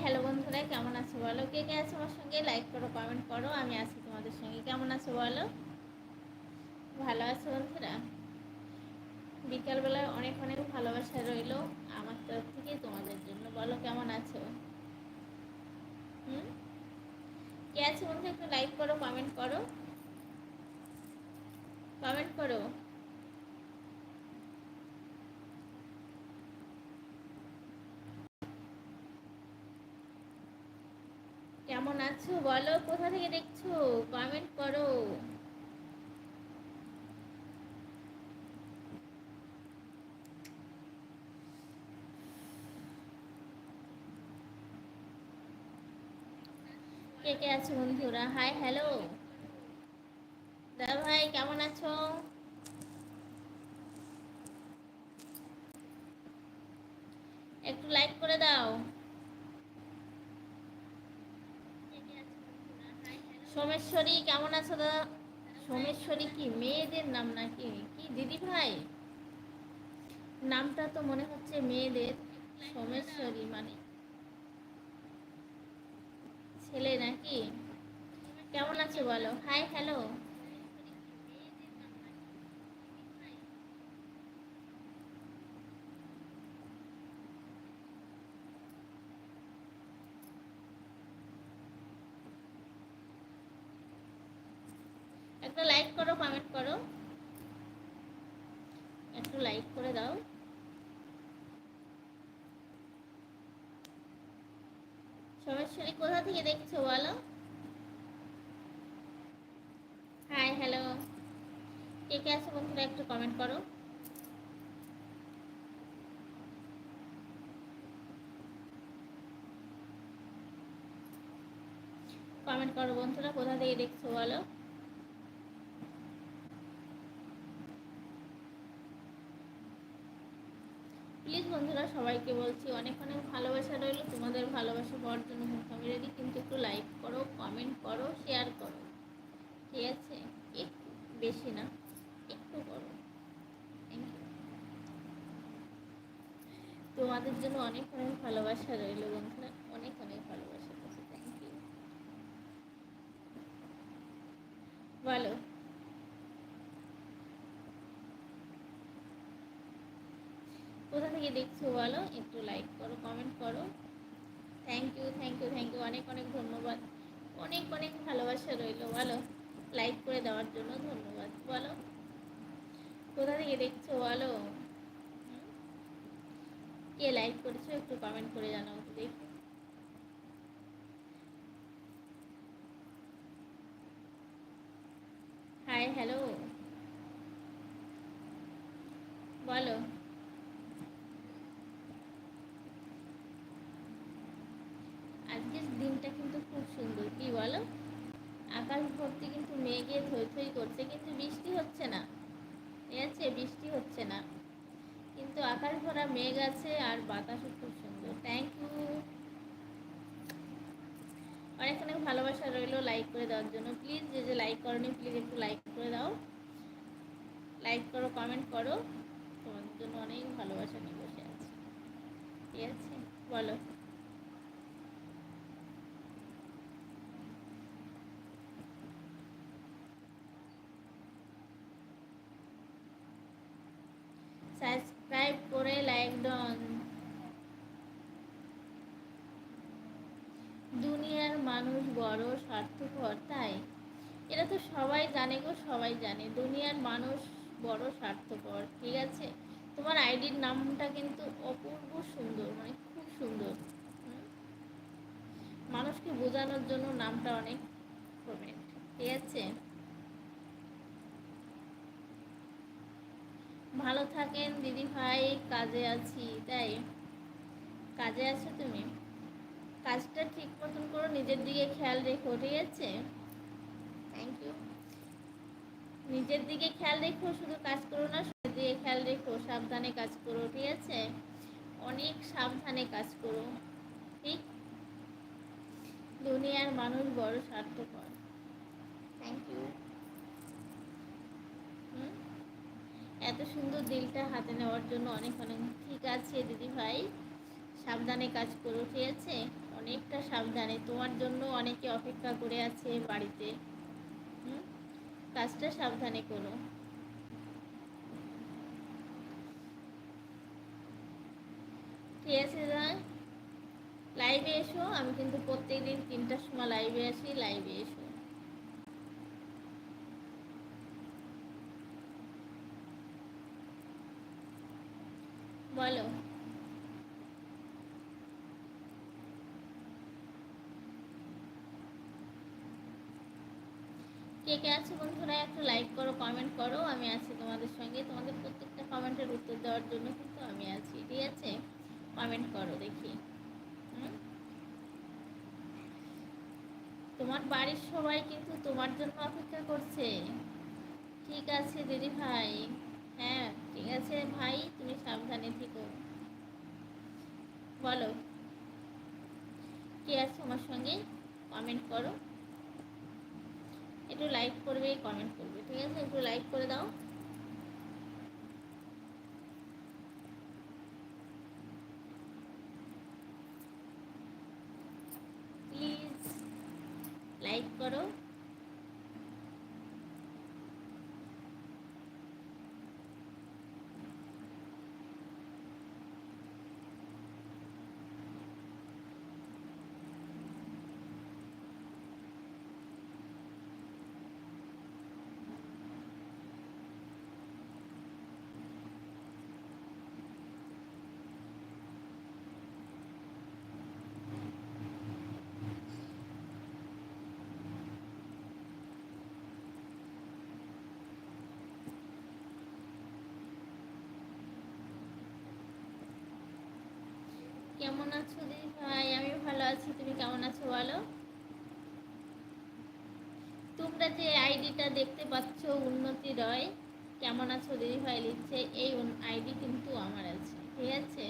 Hello বন্ধুরা, কেমন আছো বলো? কে কে আছো আমার সঙ্গে? লাইক করো কমেন্ট করো, আমি আছি তোমাদের সঙ্গে। কেমন আছো বলো? ভালো আছো বন্ধুরা? বিকালবেলায় অনেক অনেক ভালোবাসা রইল আমার তরফ থেকে তোমাদের জন্য। বলো, কেমন আছো? হুম? কে আছে বন্ধু? একটু লাইক করো কমেন্ট করো। কমেন্ট করো। কেমন আছো? বলো, কোথা থেকে দেখছ? কমেন্ট করো। কে কে আছো বন্ধুরা? হাই হ্যালো দাদা ভাই, কেমন আছো? একটু লাইক করে দাও। সোমেশ্বরী, কেমন আছো দাদা সোমেশ্বরী কি মেয়েদের নাম নাকি? কি দিদি ভাই? নামটা তো মনে হচ্ছে মেয়েদের। সোমেশ্বরী মানে ছেলে নাকি? কেমন আছো বলো? হাই হ্যালো একটা লাইক করো কমেন্ট করো। একটু লাইক করে দাও। সরাসরি কোথা থেকে দেখছ বলো? হাই হ্যালো কে কে আছে বন্ধুরা একটু কমেন্ট করো। কমেন্ট করো বন্ধুরা, কোথা থেকে দেখছ বলো? প্লিজ বন্ধুরা সবাইকে বলছি অনেক অনেক ভালোবাসা রইল। তোমাদের ভালোবাসা পাওয়ার জন্য আমি রেডি। কিন্তু একটু লাইক করো কমেন্ট করো শেয়ার করো। ঠিক আছে? একটু বেশি না, একটু করো। থ্যাংক ইউ তোমাদের জন্য অনেক অনেক ভালোবাসা রইল বন্ধুরা। অনেক অনেক ভালোবাসা আছে থ্যাংক ইউ বলো কোথা থেকে দেখছ বলো, একটু লাইক করো কমেন্ট করো। Thank you thank you thank you অনেক অনেক ধন্যবাদ। অনেক অনেক ভালোবাসা রইল, বলো। লাইক করে দেওয়ার জন্য ধন্যবাদ, বলো। কোথা থেকে দেখছ, বলো? কে লাইক করেছ, একটু কমেন্ট করে জানাও, দেখি হাই হ্যালো বলো আজকের দিনটা কিন্তু খুব সুন্দর। কি বলো? আকাশ ভর্তি কিন্তু মেঘে থই থই করছে, কিন্তু বৃষ্টি হচ্ছে না। ঠিক আছে, বৃষ্টি হচ্ছে না। কিন্তু আকাশ ভরা মেঘ আছে আর বাতাসও খুব সুন্দর। থ্যাংক ইউ অনেক অনেক ভালোবাসা রইল লাইক করে দেওয়ার জন্য। প্লিজ যে যে লাইক করনি প্লিজ একটু লাইক করে দাও। লাইক করো কমেন্ট করো। তোমাদের জন্য অনেক ভালোবাসা নিয়ে বসে আছে। ঠিক আছে? বলো সাবস্ক্রাইব করে দুনিয়ার মানুষ বড় স্বার্থপর, তাই? এটা তো সবাই জানে গো, সবাই জানে। দুনিয়ার মানুষ বড় স্বার্থপর, ঠিক আছে? তোমার আইডির নামটা কিন্তু অপূর্ব সুন্দর মানে খুব সুন্দর। মানুষকে বোঝানোর জন্য নামটা অনেক ঠিক আছে? ভালো থাকেন দিদি ভাই কাজে আছি তাই? কাজে আছো তুমি? কাজটা ঠিক মতন করো নিজের দিকে খেয়াল রেখো ঠিক আছে? থ্যাংক ইউ নিজের দিকে খেয়াল রেখো শুধু কাজ করো না নিজের দিকে খেয়াল রেখো সাবধানে কাজ করো ঠিক আছে? অনেক সাবধানে কাজ করো ঠিক? দুনিয়ার মানুষ বড় স্বার্থপর। থ্যাংক ইউ হুম এত সুন্দর দিলটা হাতে নেওয়ার জন্য অনেক অনেক। ঠিক আছে, দিদি ভাই, সাবধানে কাজ করো, ঠিক আছে? অনেকটা সাবধানে। তোমার জন্য অনেকে অপেক্ষা করে আছে বাড়িতে। হুম? কাজটা সাবধানে করো। ঠিক আছে, দাদা লাইভে এসো। আমি কিন্তু প্রত্যেক দিন তিনটার সময় লাইভে আসি লাইভে এসো বলো কে কে আছে বন্ধুরা, একটু লাইক করো কমেন্ট করো। আমি আছি তোমাদের সঙ্গে। তোমাদের প্রত্যেকটা কমেন্টের উত্তর দেওয়ার জন্য কিন্তু আমি আছি। ঠিক আছে? কমেন্ট করো দেখি? তোমার বাড়ির সবাই কিন্তু তোমার জন্য অপেক্ষা করছে। ঠিক আছে, দিদি ভাই। হ্যাঁ ঠিক আছে ভাই, তুমি সাবধানে থেকো। বলো। কে আছে আমার সঙ্গে? কমেন্ট করো। একটু লাইক করবে কমেন্ট করবে ঠিক আছে? একটু লাইক করে দাও। প্লিজ লাইক করো। কেমন আছো দিদি ভাই? আমি ভালো আছি, তুমি কেমন আছো বলো? তোমরা যে আইডিটা দেখতে পাচ্ছ, উন্নতি রয়, কেমন আছো দিদি ভাই লিখছে, এই আইডি কিন্তু আমার আছে, ঠিক আছে?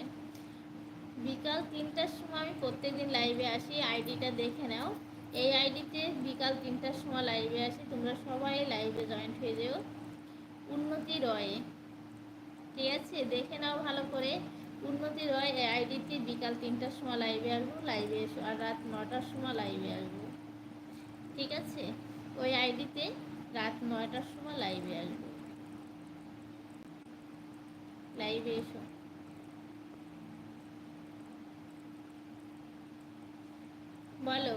বিকাল তিনটার সময় আমি প্রত্যেকদিন লাইভে আসি, আইডিটা দেখে নাও। এই আইডিতে বিকাল তিনটার সময় লাইভে আসি, তোমরা সবাই লাইভে জয়েন্ট হয়ে যেও। উন্নতি রয়, ঠিক আছে? দেখে নাও ভালো করে। উন্নতি রয় এই আইডিতে বিকাল তিনটার সময় লাইভে আসব লাইভে এসো, আর রাত নটার সময় লাইভে আসব। ঠিক আছে? ওই আইডিতে রাত নয়টার সময় লাইভে আসব। লাইভে এসো। বলো।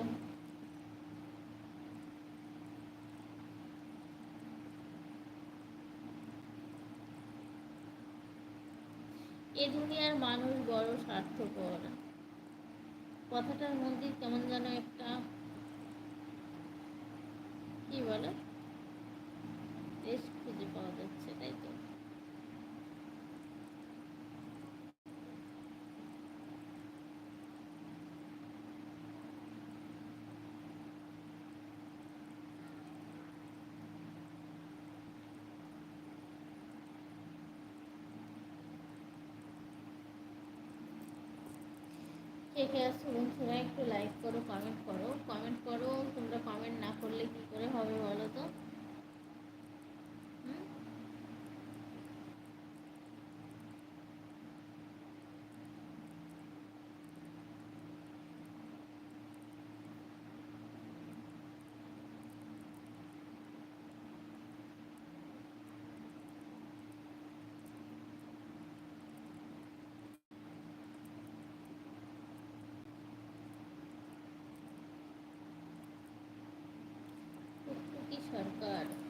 এ দুনিয়ার মানুষ বড় স্বার্থপর। কথাটার মধ্যে কেমন যেন একটা কি বলে? কে কে আসছো বন্ধুরা, একটু লাইক করো কমেন্ট করো। কমেন্ট করো, তোমরা কমেন্ট না করলে কি করে হবে বলো তো? টুকটুকি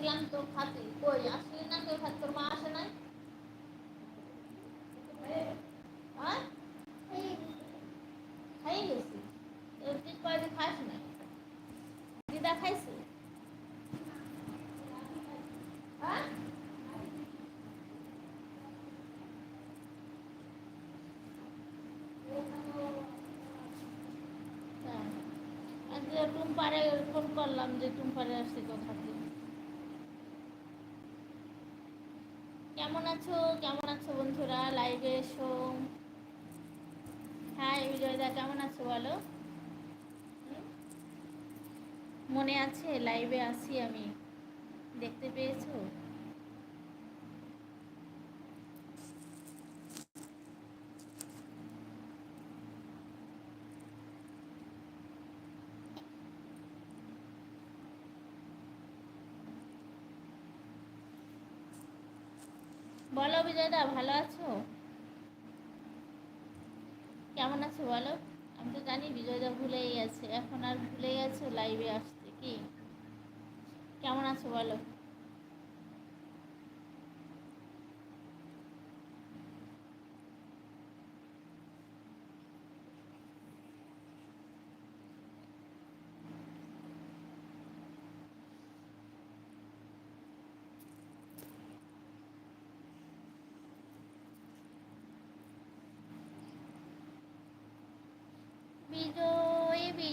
সরকার আনতো খাতে কই আসলি না কেউ খাত তোর মা আসে গেছি খাস না দিদা খাইছে টুম্পারে ফোন করলাম যে টুম্পারে আসছে কথা। কেমন আছো? কেমন আছো বন্ধুরা? লাইভে এসো। হ্যাঁ বিজয়দা, কেমন আছো বলো? মনে আছে? লাইভে আসি আমি। দেখতে পেয়েছ? বিজয়দা ভালো আছো? কেমন আছো বলো? আমি তো জানি বিজয়দা ভুলেই গেছে, এখন আর ভুলে গেছো লাইভে আসতে, কি? কেমন আছো বলো?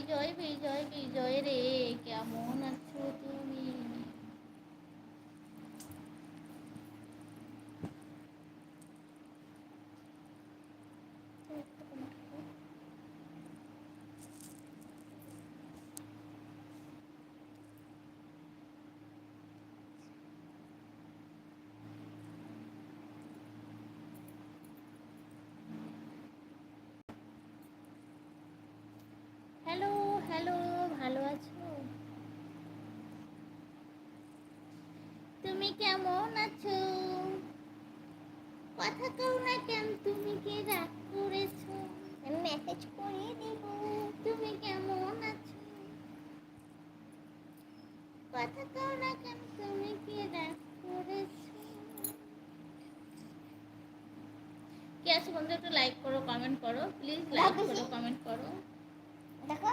বিজয় বিজয় বিজয় বিজয় রে কেমন তুমি কেমন আছো? কথা কও না কেন তুমি কি রাগ করেছ? আমি মেসেজ করে দেব তুমি কেমন আছো? কথা কও না কেন তুমি কি রাগ করেছ? কে আছো বন্ধু একটু লাইক করো কমেন্ট করো প্লিজ লাইক করো কমেন্ট করো। দেখো।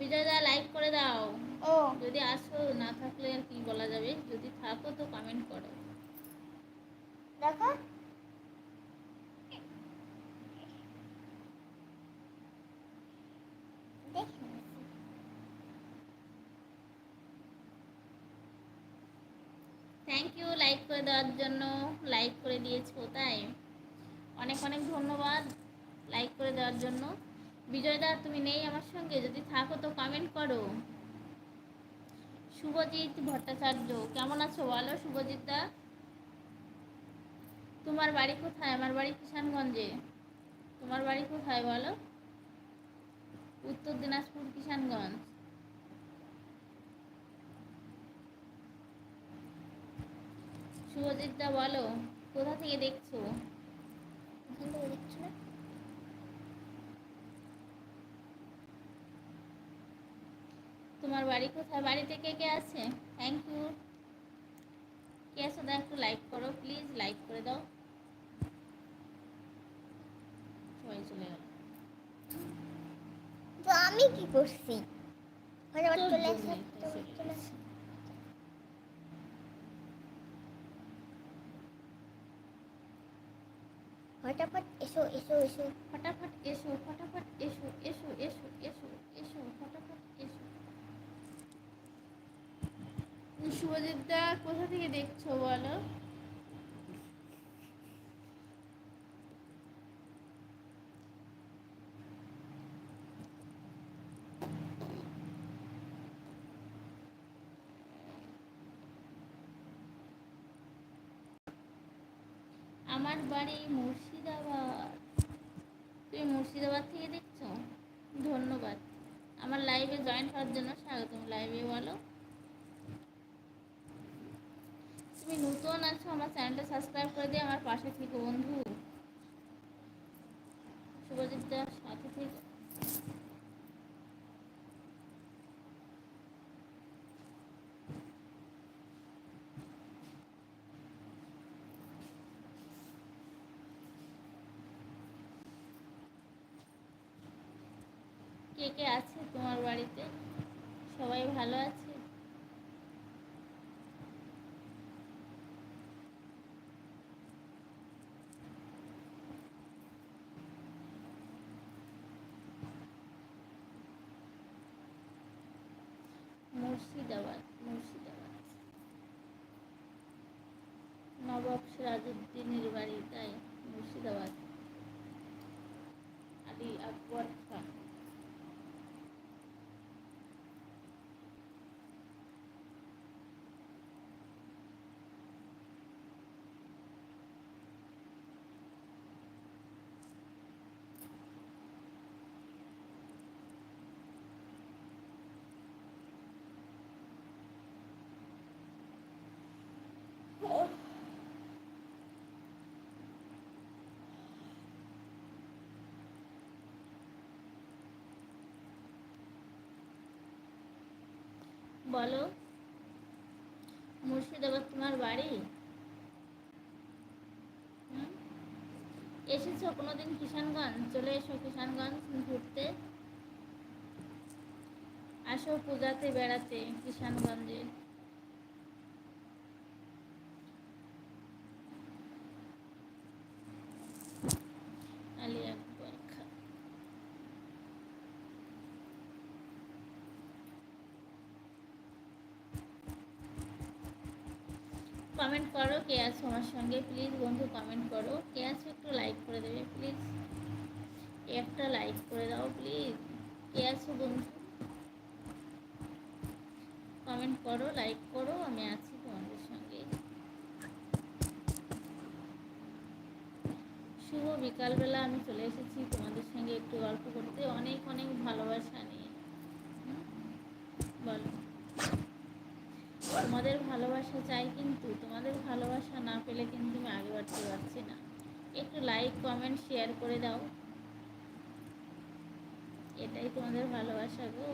বিজয়দা লাইক করে দাও। ও। যদি আসো না থাকলে আর কি বলা যাবে? যদি থাকো তো কমেন্ট করো। দেখো। থ্যাংক ইউ লাইক করে দেওয়ার জন্য। লাইক করে দিয়েছ তাই? অনেক অনেক ধন্যবাদ লাইক করে দেওয়ার জন্য। বিজয়দা, তুমি নেই আমার সঙ্গে, যদি থাকো তো কমেন্ট করো। শুভজিৎ ভট্টাচার্য, কেমন আছো? বলো শুভজিৎ দা তোমার বাড়ি কোথায়? আমার বাড়ি কিষানগঞ্জে। তোমার বাড়ি কোথায় বলো? উত্তর দিনাজপুর, কিষানগঞ্জ। শুভজিৎ দা বলো, কোথা থেকে দেখছ? দেখছ? না তোমার বাড়ি কোথায়? বাড়িতে কে কে আছে? থ্যাংক ইউ কে আছে? দা একটু লাইক করো প্লিজ লাইক করে দাও। সবাই চলে গেল। তো আমি কি করছি? মানে চলে আসে চলে আসে। আসে। ফটাফট এসো এসো এসো। ফটাফট এসো ফটাফট এসো এসো এসো এসো এসো ফটাফট এসো শুভজিৎ দা কোথা থেকে দেখছ বলো? আমার বাড়ি মুর্শিদাবাদ। তুমি মুর্শিদাবাদ থেকে দেখছ? ধন্যবাদ। আমার লাইভে জয়েন হওয়ার জন্য স্বাগতম। লাইভে বলো। তুমি নতুন আছো, আমার চ্যানেলটা সাবস্ক্রাইব করে দিয়ে আমার পাশে থেকে বন্ধু। শুভজিৎ সাথে থেকে। কে কে আছে তোমার বাড়িতে? সবাই ভালো আছে? বলো। মুর্শিদাবাদ তোমার বাড়ি? এসেছ কোনোদিন কিষানগঞ্জ? চলে এসো কিষানগঞ্জ ঘুরতে। আসো পূজাতে, বেড়াতে কিষানগঞ্জে। কমেন্ট করো কে আছো আমার সঙ্গে প্লিজ বন্ধু কমেন্ট করো। কে আছো একটু লাইক করে দেবে প্লিজ একটা লাইক করে দাও প্লিজ কে আছো বন্ধু কমেন্ট করো লাইক করো, আমি আছি তোমাদের সঙ্গে। শুভ বিকালবেলা, আমি চলে এসেছি তোমাদের সঙ্গে একটু গল্প করতে। অনেক অনেক ভালোবাসা নিয়ে। বলো। ভালোবাসা চাই কিন্তু, তোমাদের ভালোবাসা না পেলে কিন্তু আমি আগে বাড়তে পারছি না। একটু লাইক কমেন্ট শেয়ার করে দাও। এটাই তোমাদের ভালোবাসা গো।